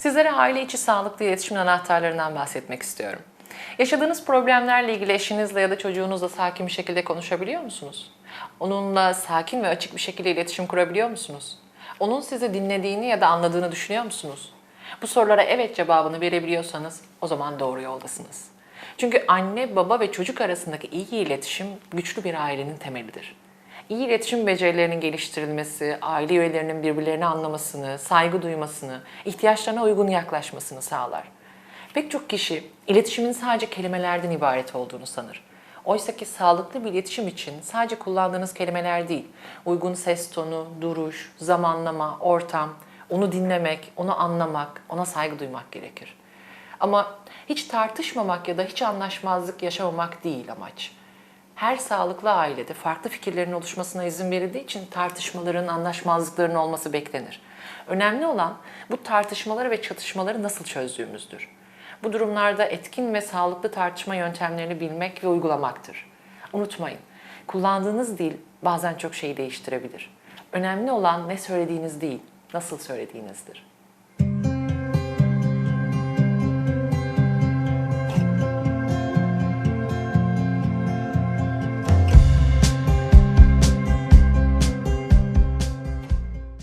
Sizlere aile içi sağlıklı iletişimin anahtarlarından bahsetmek istiyorum. Yaşadığınız problemlerle ilgili eşinizle ya da çocuğunuzla sakin bir şekilde konuşabiliyor musunuz? Onunla sakin ve açık bir şekilde iletişim kurabiliyor musunuz? Onun sizi dinlediğini ya da anladığını düşünüyor musunuz? Bu sorulara evet cevabını verebiliyorsanız o zaman doğru yoldasınız. Çünkü anne, baba ve çocuk arasındaki iyi iletişim güçlü bir ailenin temelidir. İyi iletişim becerilerinin geliştirilmesi, aile üyelerinin birbirlerini anlamasını, saygı duymasını, ihtiyaçlarına uygun yaklaşmasını sağlar. Pek çok kişi iletişimin sadece kelimelerden ibaret olduğunu sanır. Oysa ki sağlıklı bir iletişim için sadece kullandığınız kelimeler değil, uygun ses tonu, duruş, zamanlama, ortam, onu dinlemek, onu anlamak, ona saygı duymak gerekir. Ama hiç tartışmamak ya da hiç anlaşmazlık yaşamamak değil amaç. Her sağlıklı ailede farklı fikirlerin oluşmasına izin verildiği için tartışmaların, anlaşmazlıkların olması beklenir. Önemli olan bu tartışmaları ve çatışmaları nasıl çözdüğümüzdür. Bu durumlarda etkin ve sağlıklı tartışma yöntemlerini bilmek ve uygulamaktır. Unutmayın, kullandığınız dil bazen çok şeyi değiştirebilir. Önemli olan ne söylediğiniz değil, nasıl söylediğinizdir.